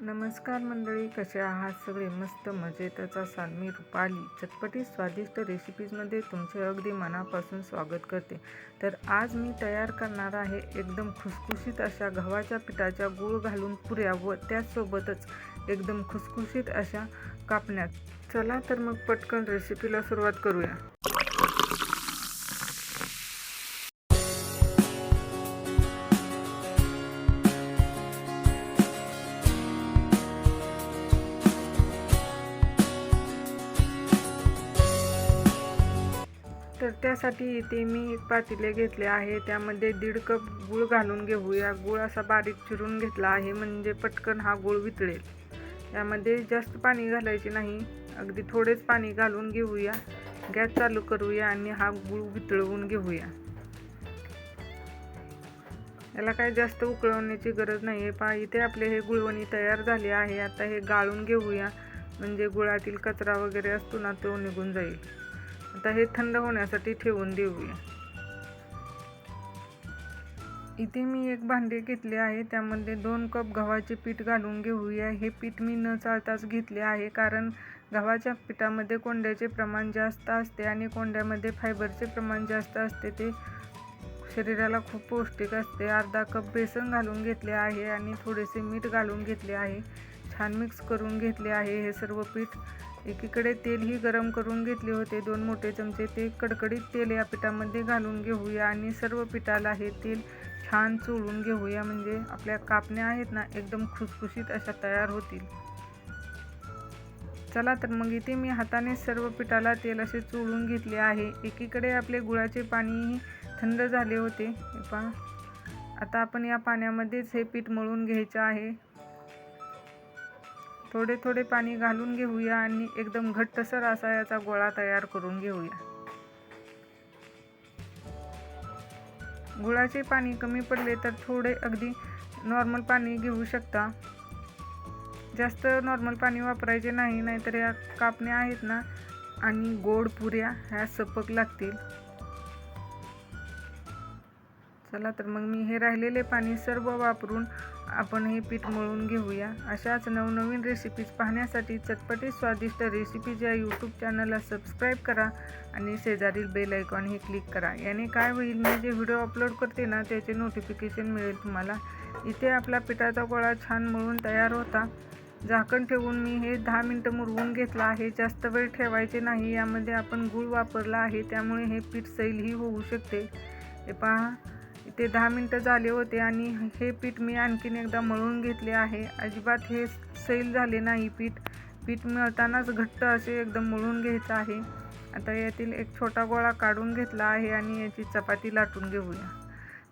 नमस्कार मंडळी कसे आहात सगळे? मस्त मजेतच असाल. मी रुपाली. चटपटी स्वादिष्ट रेसिपीजमध्ये तुमचे अगदी मनापासून स्वागत करते. तर आज मी तयार करणार आहे एकदम खुसखुशीत अशा गव्हाच्या पिठाच्या गूळ घालून पुऱ्या व त्याचसोबतच एकदम खुसखुशीत अशा कापण्यात. चला तर मग पटकन रेसिपीला सुरुवात करूया. तर त्यासाठी इथे मी एक पातेले घेतले आहे. त्यामध्ये दीड कप गूळ घालून घेऊया. गूळ असा बारीक चिरून घेतला आहे म्हणजे पटकन हा गूळ वितळेल. त्यामध्ये जास्त पाणी घालायचे नाही. अगदी थोडेच पाणी घालून घेऊया. गॅस चालू करूया आणि हा गूळ वितळवून घेऊया. याला काय जास्त उकळवण्याची गरज नाही आहे पहा इथे आपले हे गुळवणी तयार झाले आहे. आता हे गाळून घेऊया. म्हणजे गुळातील कचरा वगैरे असतो ना तो निघून जाईल. आता हे थंड होण्यासाठी ठेवून देऊया. इथे मी एक भांडे घेतले आहे त्यामध्ये दोन कप गव्हाचे पीठ घालून घेऊया. हे पीठ मी न चालताच घेतले आहे कारण गव्हाच्या पिठामध्ये कोंड्याचे प्रमाण जास्त असते आणि कोंड्यामध्ये फायबरचे प्रमाण जास्त असते. ते शरीराला खूप पौष्टिक असते. अर्धा कप बेसन घालून घेतले आहे आणि थोडेसे मीठ घालून घेतले आहे. छान मिक्स करून घेतले आहे हे सर्व पीठ. एकीकडे तेलही गरम करून घेतले होते. दोन मोठे चमचे ते कडकडीत तेल या पिठामध्ये घालून घेऊया आणि सर्व पिठाला हे तेल छान चोळून घेऊया. म्हणजे आपल्या कापण्या आहेत ना एकदम खुसखुशीत अशा तयार होतील. चला तर मग इथे मी हाताने सर्व पिठाला तेल असे चोळून घेतले आहे. एकीकडे आपले गुळाचे पाणीही थंड झाले होते. पहा. आता आपण या पाण्यामध्येच हे पीठ मळून घ्यायचं आहे. थोडे थोडे पाणी घालून घेऊया आणि एकदम घट्टसर असा याचा गोळा तयार करून घेऊया. गुळाचे पाणी कमी पडले तर थोडे अगदी नॉर्मल पाणी घेऊ शकता. जास्त नॉर्मल पाणी वापरायचे नाही नाहीतर या कापण्या आहेत ना आणि गोड पुऱ्या ह्या सपक लागतील. चला तर मग मी हे राहिलेले पाणी सर्व वापरून आपण हे पीठ मळून घेऊया. अशाच नवनवीन रेसिपीज पाहण्यासाठी चटपटी स्वादिष्ट रेसिपीज या यूट्यूब चॅनलला सबस्क्राईब करा आणि शेजारील बेल आयकॉन हे क्लिक करा. याने काय होईल मी जे व्हिडिओ अपलोड करते ना त्याचे नोटिफिकेशन मिळेल तुम्हाला. इथे आपला पिठाचा गोळा छान मळून तयार होता. झाकण ठेवून मी हे दहा मिनटं मुरवून घेतलं आहे. जास्त वेळ ठेवायचे नाही यामध्ये आपण गूळ वापरला आहे त्यामुळे हे पीठ सैलही होऊ शकते. हे पहा. ते दहा मिनटं झाले होते आणि हे पीठ मी आणखीन एकदा मळून घेतले आहे. अजिबात हे सैल झाले नाही पीठ. पीठ मळतानाच घट्ट असे एकदम मळून घ्यायचं आहे. आता यातील एक छोटा गोळा काढून घेतला आहे आणि याची चपाती लाटून घेऊया.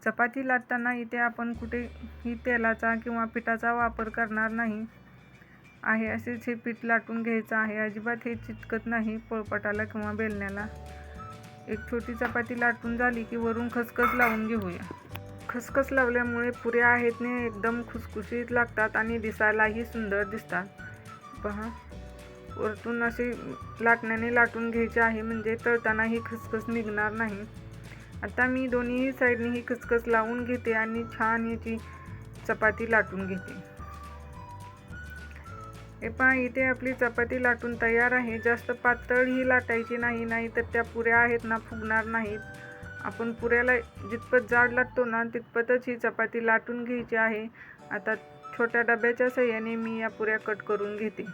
चपाती लाटताना इथे आपण कुठेही तेलाचा किंवा पिठाचा वापर करणार नाही आहे. असेच हे पीठ लाटून घ्यायचं आहे. अजिबात हे चिटकत नाही पोळपाटाला किंवा बेलण्याला. एक छोटी चपाती लाटून झाली की वरून खसखस लावून घेऊया. खसखस लावल्यामुळे पुऱ्या आहेत ने एकदम खुसखुशीत लागतात आणि दिसायलाही सुंदर दिसतात. पहा वरतून असे लाटण्याने लाटून घ्यायचे आहे म्हणजे तळताना ही खसखस निघणार नाही. आता मी दोन्हीही साईडने ही खसखस लावून घेते आणि छान याची चपाती लाटून घेते. हे पहा इथे आपली चपाती लाटून तयार आहे. जास्त पातळ ही लाटायची नाही नाही तर त्या पुऱ्या आहेत ना फुगणार नाहीत. आपण पुऱ्याला जितपत जाड लाटतो ना तितपतच ही चपाती लाटून घ्यायची आहे. आता छोट्या डब्याच्या सहाय्याने मी या पुऱ्या कट करून घेते.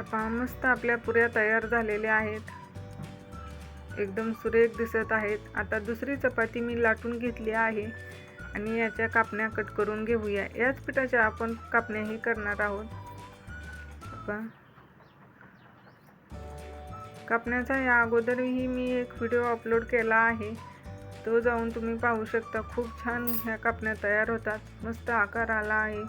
पहा मस्त आपल्या पुऱ्या तयार झालेल्या आहेत. एकदम सुरेख दिसत आहेत. आता दुसरी चपाती मी लाटून घेतली आहे आणि याच्या कापण्या कट करून घेऊया. याच पिठाच्या आपण कापण्याही करणार आहोत. कापण्याचा या अगोदरही मी एक व्हिडिओ अपलोड केला आहे. तो जाऊन तुम्ही पाहू शकता. खूप छान ह्या कापण्या तयार होतात. मस्त आकार आला आहे.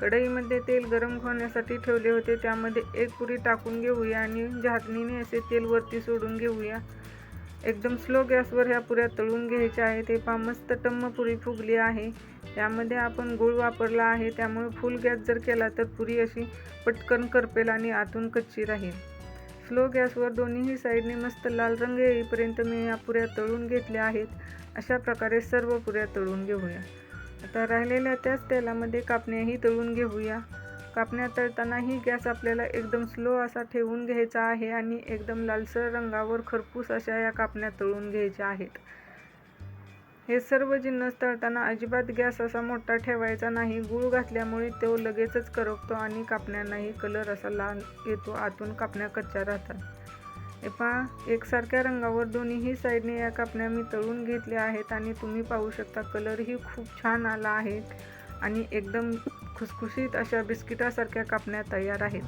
कढईमध्ये तेल गरम होण्यासाठी ठेवले होते. त्यामध्ये एक पुरी टाकून घेऊया आणि झाकणीने असे तेल वरती सोडून घेऊया. एकदम स्लो गॅसवर ह्या पुऱ्या तळून घ्यायच्या आहेत. हे पा मस्त टम्म पुरी फुगली आहे. यामध्ये आपण गूळ वापरला आहे. त्यामुळे फुल गॅस जर केला तर पुरी अशी पटकन करपेल आणि आतून कच्ची राहील. स्लो गॅसवर दोन्हीही साईडने मस्त लाल रंग येईपर्यंत मी या पुऱ्या तळून घेतल्या आहेत. अशा प्रकारे सर्व पुऱ्या तळून घेऊया. आता राहिलेल्या त्याच तेलामध्ये कापण्याही तळून घेऊया. कापण्या तळतानाही गॅस आपल्याला एकदम स्लो असा ठेवून घ्यायचा आहे आणि एकदम लालसर रंगावर खरपूस अशा या कापण्या तळून घ्यायच्या आहेत. हे सर्व जिन्नस तळताना अजिबात गॅस असा मोठा ठेवायचा नाही. गूळ घातल्यामुळे तो लगेचच करपतो आणि कापण्यांनाही कलर असा लाल येतो आतून कापण्या कच्च्या राहतात. हे पहा एकसारख्या रंगावर दोन्हीही साईडने या कापण्या मी तळून घेतल्या आहेत आणि तुम्ही पाहू शकता कलरही खूप छान आला आहे. आणि एकदम खुसखुशीत अशा बिस्किटासारख्या कापण्या तयार आहेत.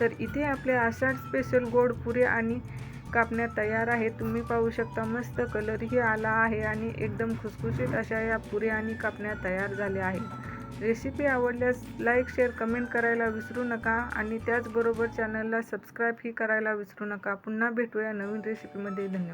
तर इथे आपल्या आषाढ स्पेशल गोड पुऱ्या आणि कापण्या तयार आहेत. तुम्ही पाहू शकता मस्त कलरही आला आहे आणि एकदम खुसखुशीत अशा या पुऱ्या आणि कापण्या तयार झाल्या आहेत. रेसिपी आवडल्यास लाईक शेअर कमेंट करायला विसरू नका आणि त्याचबरोबर चॅनलला सबस्क्राईबही करायला विसरू नका. पुन्हा भेटूया नवीन रेसिपीमध्ये धन्यवाद.